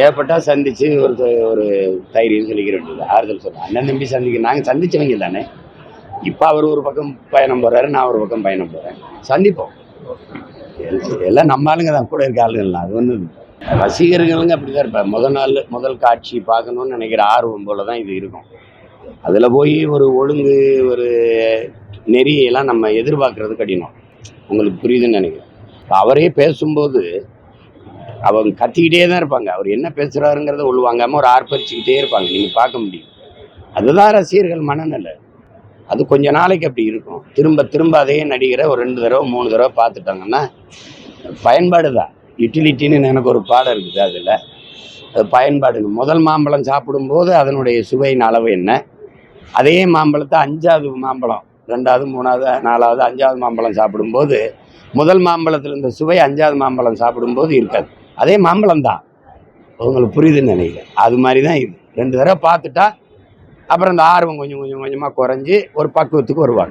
ஏற்பட்டா சந்திச்சு ஒரு ஒரு தைரியம் சொல்லிக்க வேண்டியது ஆறுதல் சொல்லுவோம் அண்ணன் தம்பி சந்திக்க நாங்கள் சந்திச்சவங்க தானே. இப்போ அவர் ஒரு பக்கம் பயணம் போகிறாரு நான் ஒரு பக்கம் பயணம் போகிறேன் சந்திப்போம். எல்லாம் எல்லாம் நம்ம ஆளுங்க தான். கூட இருக்க ஆளுங்கள்லாம் அது ஒன்று ரசிகர்களுங்க அப்படி தான் இருப்பார் முதல் நாள் முதல் காட்சி பார்க்கணும்னு நினைக்கிற ஆர்வம் போல தான் இது இருக்கும். அதில் போய் ஒரு ஒழுங்கு ஒரு நெறியெல்லாம் நம்ம எதிர்பார்க்கறது கடினம். உங்களுக்கு புரியுதுன்னு நினைக்கிறேன். அவரே பேசும்போது அவங்க கத்திக்கிட்டே தான் இருப்பாங்க. அவர் என்ன பேசுகிறாருங்கிறத உள்வாங்காமல் ஒரு ஆர்ப்பரிச்சுக்கிட்டே இருப்பாங்க. நீங்கள் பார்க்க முடியும். அதுதான் ரசிகர்கள் மனநிலை. அது கொஞ்ச நாளைக்கு அப்படி இருக்கும். திரும்ப திரும்ப அதே நடிகரை ஒரு ரெண்டு தடவை மூணு தடவை பார்த்துட்டாங்கன்னா பயன்பாடு தான். யூட்டிலிட்டின்னு எனக்கு ஒரு பாடம் இருக்குது அதில். அது பயன்பாடு முதல் மாம்பழம் சாப்பிடும்போது அதனுடைய சுவையின் அளவு என்ன? அதே மாம்பழத்தை அஞ்சாவது மாம்பழம் ரெண்டாவது மூணாவது நாலாவது அஞ்சாவது மாம்பழம் சாப்பிடும்போது முதல் மாம்பழத்தில் இருந்த சுவை அஞ்சாவது மாம்பழம் சாப்பிடும்போது இருக்காது. அதே மாம்பழம் தான் உங்களுக்கு புரியுதுன்னு நினைக்கிறேன். அது மாதிரி தான் இது. ரெண்டு தடவை பார்த்துட்டா அப்புறம் இந்த ஆர்வம் கொஞ்சம் கொஞ்சம் கொஞ்சமாக குறைஞ்சி ஒரு பக்குவத்துக்கு வருவாங்க.